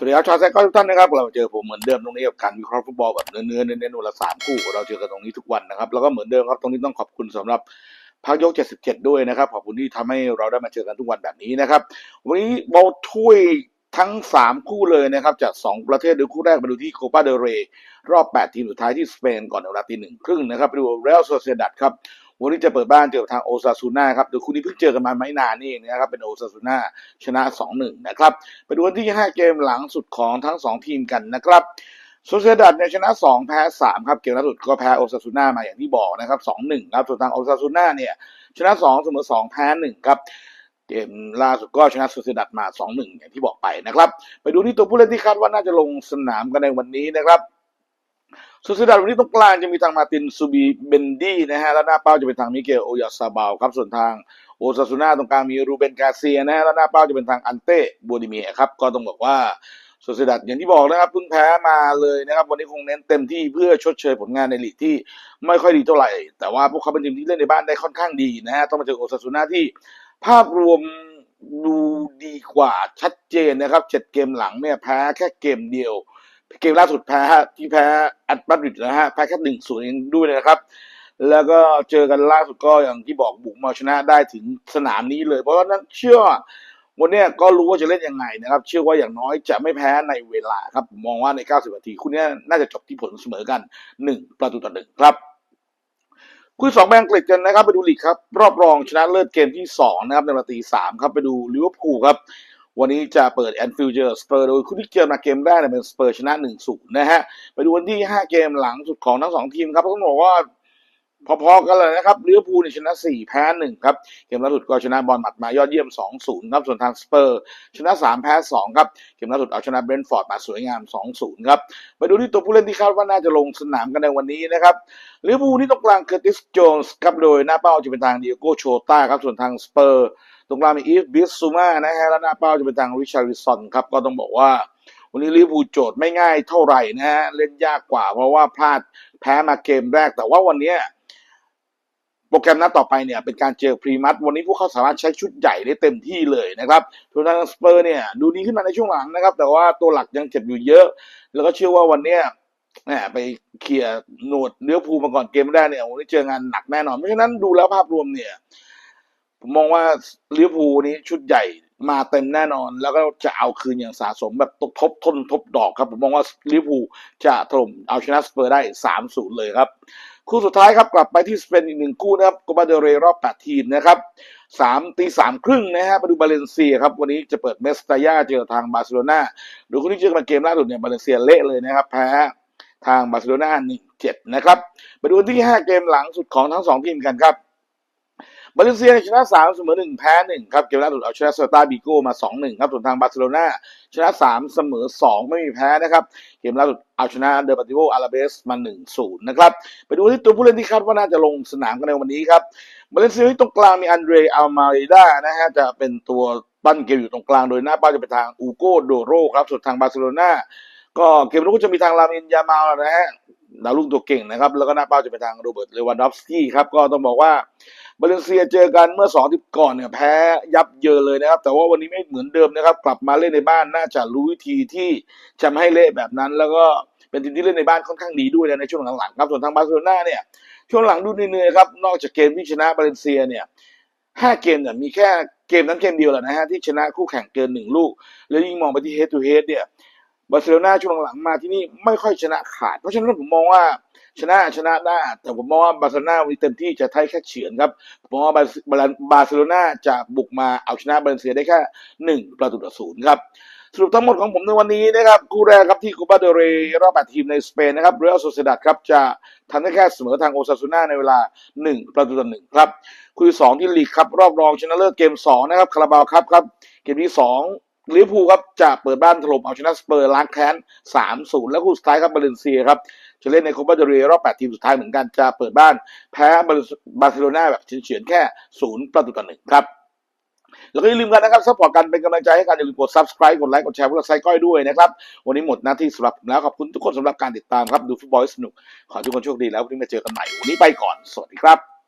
สวัสดีครับชาวแซกก็ทุกท่านนะครับเราเจอผมเหมือนเดิมตรงนี้กับการวิเคราะห์ฟุตบอลแบบเนื้อเนื้อเน้นๆวันละสามคู่เราเจอกันตรงนี้ทุกวันนะครับแล้วก็เหมือนเดิมครับตรงนี้ต้องขอบคุณสำหรับพักยก 77 ด้วยนะครับขอบคุณที่ทำให้เราได้มาเจอกันทุกวันแบบนี้นะครับวันนี้บอลถ้วยทั้ง 3 คู่เลยนะครับจาก 2 ประเทศโดยคู่แรกมาดูที่โคปาเดเรรอบ 8 ทีมสุดท้ายที่สเปนก่อนในเวลาตีหนึ่งครึ่งนะครับไปดูเรอัลโซเซดัดครับ วันนี้จะเปิดบ้านเจอกับทางโอซาซูน่าครับโดยคู่นี้เพิ่งเจอกันมาไม่นานนี่เองนะครับเป็นโอซาซูน่าชนะ 2-1 นะครับไปดูวันที่ 5 เกมหลังสุดของทั้ง 2 ทีมกันนะครับโซเซดัดเนี่ยชนะ 2 แพ้ 3 ครับ เกมล่าสุดก็แพ้โอซาซูน่ามาอย่างที่บอกนะครับ 2-1 ครับส่วนทางโอซาซูน่าเนี่ยชนะ 2 เสมอ 2 แพ้ 1 ครับเกมล่าสุดก็ชนะโซเซดัดมา 2-1 อย่างที่บอกไปนะครับ ไปดูที่ตัวผู้เล่นที่คาดว่าน่าจะลงสนามกันในวันนี้นะครับ โซเซดัดวันนี้ตรงกลางจะมีทางมาตินซูบีเบนดี้นะฮะ แล้วหน้าเป้าจะเป็นทางมิเกลโอยาซาบาลครับ ส่วนทางโอซาซูน่าตรงกลางมีรูเบนกาเซียนะฮะ แล้วหน้าเป้าจะเป็นทางอันเต้บูดิเมียครับ ก็ต้องบอกว่าโซเซดัดอย่างที่บอกนะครับเพิ่งแพ้มาเลยนะครับ วันนี้คงเน้นเต็มที่เพื่อชดเชยผลงานในลีกที่ไม่ค่อยดีเท่าไหร่ แต่ว่าพวกเขาเป็นทีมที่เล่นในบ้านได้ค่อนข้างดีนะฮะ ต้องมาเจอโอซาซูน่าที่ภาพรวมดูดีกว่าชัดเจนนะครับเจ็ดเกมหลังเนี่ยแพ้แค่เกมเดียว เกมล่าสุดแพ้ที่แพ้แอตมาดริดนะฮะแพ้แค่หนึ่งศูนย์เองด้วยนะครับ แล้วก็เจอกันล่าสุดก็อย่างที่บอกบุกมาชนะได้ถึงสนามนี้เลย เพราะฉะนั้นเชื่อวันนี้ก็รู้ว่าจะเล่นยังไงนะครับ เชื่อว่าอย่างน้อยจะไม่แพ้ในเวลาครับมองว่าใน 90 นาทีคู่นี้น่าจะจบที่ผลเสมอกัน 1 ประตูต่อหนึ่งครับคู่สองแบงกฤษกันนะครับ ไปดูลีกครับ รอบรองชนะเลิศเกมที่สองนะครับในเวลาตีสามครับ ไปดูลิเวอร์พูลครับ วันนี้จะเปิดแอนฟิลเจอร์สเปอร์โดยคู่ที่เจอมาเกมแรกเนี่ยเป็นสเปอร์ชนะ1 0นะฮะ ไปดูวันที่5เกมหลังสุดของทั้งสองทีมครับต้องบอกว่าพอๆกันเลยนะครับลิเวอร์พูลเนี่ชนะ4แพ้1ครับเกมล่าสุดก็ชนะบอลหมัดมายอดเยี่ยม 2-0ครับส่วนทางสเปอร์ ชนะ 3 แพ้2ครับเกมล่าสุดเอาชนะเบรนท์ฟอร์ดมาสวยงาม 2-0ครับไปดูที่ตัวผู้เล่นที่คาดว่าน่าจะลงสนามกันในวันนี้นะครับลิเวอร์พูลนี่ตรงกลางเคอร์ติสโจนส์ครับโดยหน้าเป้าจะเป็นทางเดิโอโกโชต้าครับส่วนทางสเปอร์ ตรงกลางมีอีฟบิสซูมานะฮะแล้วหน้าเป้าจะเป็นทางริชาร์ดสันครับ ก็ต้องบอกว่า วันนี้ลิเวอร์พูลโจทย์ไม่ง่ายเท่าไหร่นะฮะเล่นยากกว่า เพราะว่าพลาดแพ้มาเกมแรก แต่ว่าวันนี้โปรแกรมนัดต่อไปเนี่ยเป็นการเจอพรีมัตวันนี้พวกเขาสามารถใช้ชุดใหญ่ได้เต็มที่เลยนะครับส่วนทางสเปอร์เนี่ยดูดีขึ้นมาในช่วงหลังนะครับ แต่ว่าตัวหลักยังเจ็บอยู่เยอะ แล้วก็เชื่อว่าวันเนี้ยแหมไปเคลียร์โหนวดเลี้ยวภูมาก่อนเกมแรกเนี่ยวันนี้เจองานหนักแน่นอนเพราะฉะนั้นดูแล้วภาพรวมเนี่ย ผมมองว่าลิเวอร์พูลนี้ชุดใหญ่มาเต็มแน่นอน แล้วก็จะเอาคืนอย่างสะสมแบบทบทบทนทบดอกครับ ผมมองว่าลิเวอร์พูลจะถล่มเอาชนะสเปอร์ได้3-0เลยครับ คู่สุดท้ายครับกลับไปที่สเปนอีกหนึ่งคู่นะครับกบาเดเรรอบ 8 ทีมนะครับสามตีสามครึ่งนะฮะไปดูบาเลนเซียครับ วันนี้จะเปิดเมสตาย่าเจอทางบาร์เซโลนาดูคู่ที่เจอกันเกมล่าสุดเนี่ยบาเลนเซียเละเลยนะครับแพ้ทางบาร์เซโลนา1-7นะครับไปดูที่ 5 เกมหลังสุดของทั้ง 2 ทีมกันครับ บาเลเซียชนะ3เสมอ1แพ้1ครับเกมล่าสุดเอาชนะเซลตาบิโก้มา2-1ครับส่วนทางบาร์เซโลนาชนะ3เสมอ2ไม่มีแพ้นะครับเกมล่าสุดเอาชนะเดอร์ปาติโวอาราเบสมา1-0นะครับไปดูที่ตัวผู้เล่นที่คาดว่าน่าจะลงสนามกันในวันนี้ครับบาเลเซียที่ตรงกลางมีอันเดรอัลมาริดานะฮะจะเป็นตัวปั้นเกมอยู่ตรงกลางโดยหน้าเป้าจะเป็นทางอูโกโดโรครับส่วนทางบาร์เซโลนาก็เกมรุกก็จะมีทางลามินยามาลนะฮะ ดาวรุ่งตัวเก่งนะครับ แล้วก็หน้าเป้าจะเป็นทางโรเบิร์ตเลวันดอฟสกี้ครับ ก็ต้องบอกว่าบาเลนเซียเจอกันเมื่อสองทิตย์ก่อนเนี่ยแพ้ยับเยินเลยนะครับ แต่ว่าวันนี้ไม่เหมือนเดิมนะครับ กลับมาเล่นในบ้านน่าจะรู้วิธีที่จะไม่ให้เละแบบนั้น แล้วก็เป็นทีมที่เล่นในบ้านค่อนข้างดีด้วยนะในช่วงหลังๆครับส่วนทางบาร์เซโลนาเนี่ยช่วงหลังดูเหนื่อยๆครับนอกจากเกมที่ชนะบาเลนเซียเนี่ยห้าเกมเนี่ยมีแค่เกมนั้นเกมเดียวแหละนะฮะที่ชนะคู่แข่งเกินหนึ่งลูก แล้วยิ่งมองไปที่ head to head เนี่ย บาร์เซโลนาช่วงหลังๆมาที่นี่ไม่ค่อยชนะขาด เพราะฉะนั้นผมมองว่าชนะชนะได้แต่ผมมองว่าบาร์เซโลนาวันนี้เต็มที่จะไทยแค่เฉือนครับผมมองว่าบาร์บาร์เซโลนาจะบุกมาเอาชนะบาเลนเซียได้แค่หนึ่งประตูต่อศูนย์ครับสรุปทั้งหมดของผมในวันนี้นะครับคู่แรกครับที่คูบาเดเรรอบแปดทีมในสเปนนะครับเรอัลโซเซดัดครับจะทำได้แค่เสมอทางโอซาซูน่าในเวลา 1 ประตูต่อหนึ่งครับคู่ที่สองที่ลีกครับรอบรองชนะเลิศเกม 2 นะครับคาราบาวครับครับเกมที่ 2 ลิเวอร์พูลครับจะเปิดบ้านถล่มเอาชนะสเปอร์ล้างแค้น 3-0 และคู่สุดท้ายครับบาเลนเซียครับจะเล่นในโคปาเดเรรอบ 8 ทีมสุดท้ายเหมือนกันจะเปิดบ้านแพ้บาร์เซโลนาแบบเฉือนแค่ 0 ประตูต่อหนึ่งครับแล้วก็อย่าลืมกันนะครับซัพพอร์ตกันเป็นกำลังใจให้กันอย่าลืมกด subscribe กดไลค์กดแชร์เพื่อไซก้อยด้วยนะครับ วันนี้หมดหน้าที่สำหรับผมแล้วขอบคุณทุกคนสำหรับการติดตามครับดูฟุตบอลสนุก ขอทุกคนโชคดีแล้ววันนี้มาเจอกันใหม่วันนี้ไปก่อนสวัสดีครับ